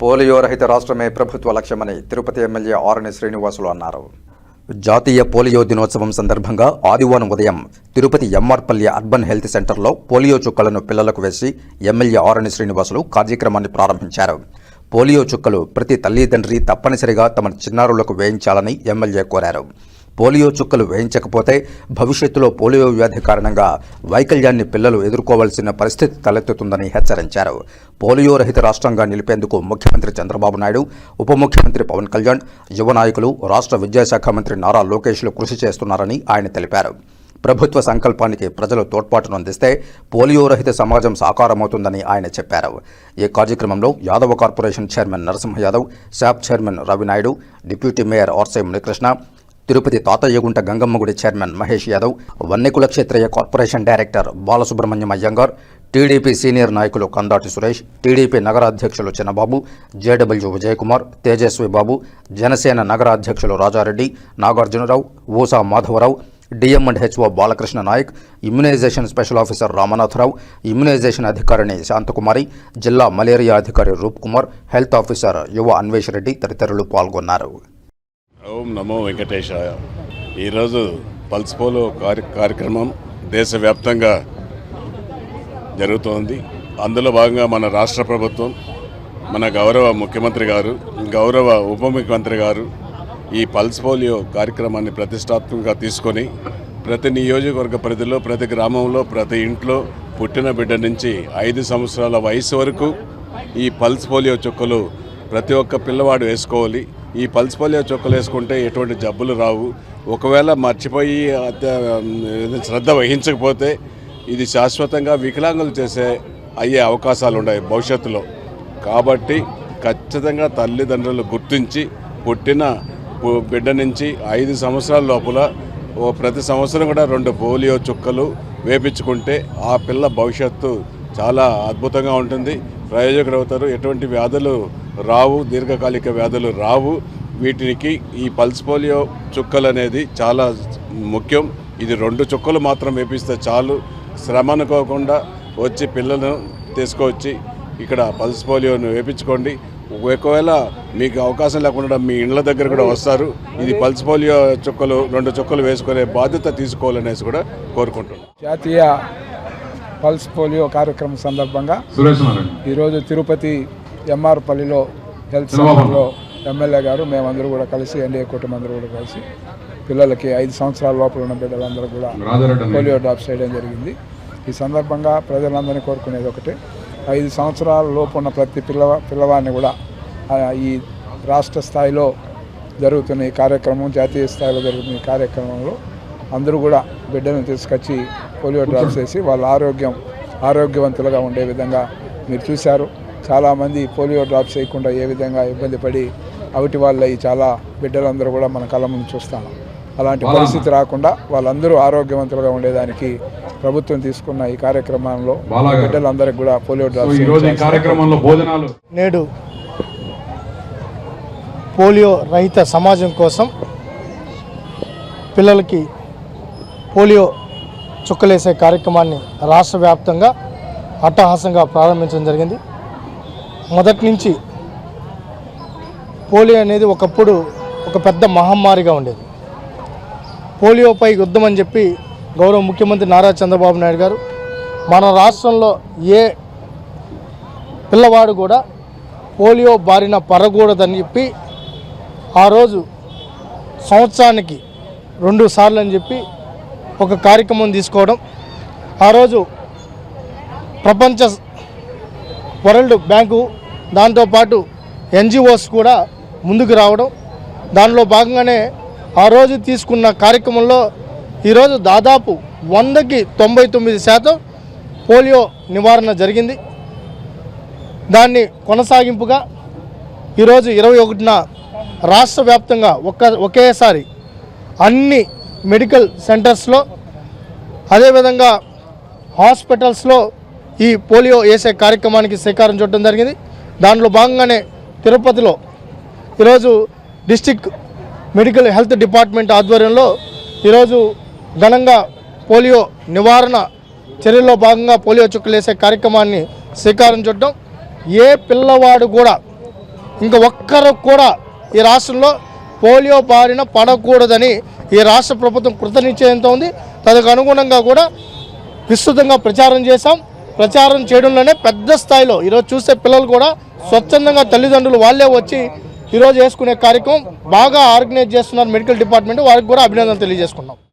Polio రహిత రాష్ట్రమే ప్రభుత్వ లక్ష్యమని తిరుపతి ఎమ్మెల్యే ఆర్ఎన్ శ్రీనివాసులు అన్నారు. జాతీయ పోలియో దినోత్సవం సందర్భంగా ఆదివారం ఉదయం తిరుపతి ఎంఆర్పల్లి అర్బన్ హెల్త్ సెంటర్లో పోలియో చుక్కలను పిల్లలకు వేసి ఎమ్మెల్యే ఆర్ఎన్ శ్రీనివాసులు కార్యక్రమాన్ని ప్రారంభించారు. పోలియో చుక్కలు ప్రతి తల్లిదండ్రి తప్పనిసరిగా తమ చిన్నారులకు వేయించాలని ఎమ్మెల్యే కోరారు. పోలియో చుక్కలు వేయించకపోతే భవిష్యత్తులో పోలియో వ్యాధి కారణంగా వైకల్యాన్ని పిల్లలు ఎదుర్కోవాల్సిన పరిస్థితి తలెత్తుతుందని హెచ్చరించారు. పోలియో రహిత రాష్ట్రంగా నిలిపేందుకు ముఖ్యమంత్రి చంద్రబాబు నాయుడు ఉప ముఖ్యమంత్రి పవన్ కళ్యాణ్ యువ నాయకులు రాష్ట్ర విద్యాశాఖ మంత్రి నారా లోకేష్లు కృషి చేస్తున్నారని ఆయన తెలిపారు. ప్రభుత్వ సంకల్పానికి ప్రజలు తోడ్పాటును అందిస్తే పోలియో రహిత సమాజం సాకారమవుతుందని ఆయన చెప్పారు. ఈ కార్యక్రమంలో Yadava corporation chairman Narasimha Yadav SAAP chairman Ravinaidu deputy mayor ఆర్సై Munikrishna Tirupati Tatayyagunta Gangamma గుడి chairman Mahesh Yadav Vannekula Kshatriya corporation director Balasubrahmanyam Iyengar TDP senior నాయకులు కందాటి సురేష్ టీడీపీ నగరాధ్యక్షులు చిన్నబాబు జేడబ్ల్యూ విజయకుమార్ తేజస్వి బాబు జనసేన నగరాధ్యక్షులు Rajareddy Nagarjunarao ఊసా Madhavarao DM and HO Balakrishna Nayak immunization special officer Ramanatharao immunization అధికారిని శాంతకుమారి జిల్లా malaria అధికారి రూప్ Kumar health officer యువ అన్వేష్ రెడ్డి తదితరులు పాల్గొన్నారు. ఓం నమో వెంకటేశాయ. ఈరోజు పల్స్ పోలో కార్య కార్యక్రమం దేశవ్యాప్తంగా జరుగుతోంది. అందులో భాగంగా మన రాష్ట్ర ప్రభుత్వం మన గౌరవ ముఖ్యమంత్రి గారు గౌరవ ఉప ముఖ్యమంత్రి గారు ఈ పల్స్ పోలియో కార్యక్రమాన్ని ప్రతిష్టాత్మకంగా తీసుకొని ప్రతి నియోజకవర్గ పరిధిలో ప్రతి గ్రామంలో ప్రతి ఇంట్లో పుట్టిన బిడ్డ నుంచి ఐదు సంవత్సరాల వయసు వరకు ఈ పల్స్ పోలియో చుక్కలు ప్రతి ఒక్క పిల్లవాడు వేసుకోవాలి. ఈ పల్స్ పోలియో చుక్కలు వేసుకుంటే ఎటువంటి జబ్బులు రావు. ఒకవేళ మర్చిపోయి శ్రద్ధ వహించకపోతే ఇది శాశ్వతంగా వికలాంగులు చేసే అయ్యే అవకాశాలు ఉన్నాయి భవిష్యత్తులో. కాబట్టి ఖచ్చితంగా తల్లిదండ్రులు గుర్తించి పుట్టిన బిడ్డ నుంచి ఐదు సంవత్సరాల లోపల ఓ ప్రతి సంవత్సరం కూడా రెండు పోలియో చుక్కలు వేపించుకుంటే ఆ పిల్ల భవిష్యత్తు చాలా అద్భుతంగా ఉంటుంది. ప్రయోజకులు అవుతారు. ఎటువంటి వ్యాధులు రావు దీర్ఘకాలిక వ్యాధులు రావు. వీటికి ఈ పల్స్ పోలియో చుక్కలు అనేది చాలా ముఖ్యం. ఇది రెండు చుక్కలు మాత్రం వేపిస్తే చాలు. శ్రమ అనుకోకుండా వచ్చి పిల్లలను తీసుకొచ్చి ఇక్కడ పల్స్ పోలియోను వేపించుకోండి. ఒకవేళ మీకు అవకాశం లేకుండా మీ ఇండ్ల దగ్గర కూడా వస్తారు. ఇది పల్స్ పోలియో చుక్కలు రెండు చుక్కలు వేసుకునే బాధ్యత తీసుకోవాలనేసి కూడా కోరుకుంటున్నాను జాతీయ పల్స్ పోలియో కార్యక్రమం సందర్భంగా ఈరోజు తిరుపతి ఎంఆర్పల్లిలో హెల్త్. సెంటర్లో ఎమ్మెల్యే గారు మేమందరూ కూడా కలిసి ఎన్డీఏ కూటమి అందరూ కూడా కలిసి పిల్లలకి ఐదు సంవత్సరాల లోపల ఉన్న బిడ్డలందరూ కూడా. పోలియో డ్రాప్స్ చేయడం జరిగింది ఈ సందర్భంగా ప్రజలందరినీ కోరుకునేది ఒకటే ఐదు సంవత్సరాల లోపు ఉన్న ప్రతి పిల్లవ పిల్లవాడిని కూడా ఈ రాష్ట్ర స్థాయిలో జరుగుతున్న ఈ కార్యక్రమం జాతీయ స్థాయిలో జరుగుతున్న ఈ కార్యక్రమంలో అందరూ కూడా బిడ్డలను తీసుకొచ్చి పోలియో డ్రాప్స్ వేసి వాళ్ళ ఆరోగ్యం ఆరోగ్యవంతులుగా ఉండే విధంగా మీరు చూశారు చాలామంది పోలియో డ్రాప్స్ వేయకుండా ఏ విధంగా ఇబ్బంది పడి అవిటి వాళ్ళ ఈ చాలా బిడ్డలందరూ కూడా మన కళ్ళ ముందు చూస్తాము అలాంటి పరిస్థితి రాకుండా వాళ్ళందరూ ఆరోగ్యవంతులుగా ఉండేదానికి ప్రభుత్వం తీసుకున్న ఈ కార్యక్రమంలో. బిడ్డలందరికీ కూడా పోలియో డ్రాప్స్ ఈ రోజు ఈ వేయించాల్సిన కార్యక్రమంలో భోజనాలు. నేడు పోలియో రహిత సమాజం కోసం పిల్లలకి పోలియో చుక్కలేసే కార్యక్రమాన్ని రాష్ట్ర వ్యాప్తంగా అట్టహాసంగా ప్రారంభించడం జరిగింది. మొదటి నుంచి పోలియో అనేది ఒకప్పుడు ఒక పెద్ద మహమ్మారిగా ఉండేది. పోలియోపై యుద్ధం అని చెప్పి గౌరవ ముఖ్యమంత్రి నారా చంద్రబాబు నాయుడు గారు మన రాష్ట్రంలో ఏ పిల్లవాడు కూడా పోలియో బారిన పడకూడదని చెప్పి ఆ రోజు సంవత్సరానికి రెండు సార్లు అని చెప్పి ఒక కార్యక్రమం తీసుకోవడం ఆ రోజు ప్రపంచ వరల్డ్ బ్యాంకు దాంతోపాటు ఎన్జిఓస్ కూడా ముందుకు రావడం దానిలో భాగంగానే ఆ రోజు తీసుకున్న కార్యక్రమంలో ఈరోజు దాదాపు వందకి తొంభై తొమ్మిది శాతం పోలియో నివారణ జరిగింది. దాన్ని కొనసాగింపుగా ఈరోజు ఇరవై ఒకటిన రాష్ట్ర వ్యాప్తంగా ఒక్క ఒకేసారి అన్ని మెడికల్ సెంటర్స్లో అదేవిధంగా హాస్పిటల్స్లో ఈ పోలియో వేసే కార్యక్రమానికి శ్రీకారం చుట్టడం జరిగింది. దానిలో భాగంగానే తిరుపతిలో ఈరోజు డిస్టిక్ మెడికల్ హెల్త్ డిపార్ట్మెంట్ ఆధ్వర్యంలో ఈరోజు ఘనంగా పోలియో నివారణ చర్యల్లో భాగంగా పోలియో చుక్కలు వేసే కార్యక్రమాన్ని శ్రీకారం చుట్టడం. ఏ పిల్లవాడు కూడా ఇంకా ఒక్కరు కూడా ఈ రాష్ట్రంలో పోలియో బారిన పడకూడదని ఈ రాష్ట్ర ప్రభుత్వం కృతనిశ్చయంతో ఉంది. తదకు అనుగుణంగా కూడా విస్తృతంగా ప్రచారం చేశాం. ప్రచారం చేయడంలోనే పెద్ద స్థాయిలో ఈరోజు చూసే పిల్లలు కూడా స్వచ్ఛందంగా తల్లిదండ్రులు వాళ్ళే వచ్చి ఈరోజు వేసుకునే కార్యక్రమం బాగా ఆర్గనైజ్ చేస్తున్నారు మెడికల్ డిపార్ట్మెంట్. వారికి కూడా అభినందనలు తెలియజేసుకున్నాం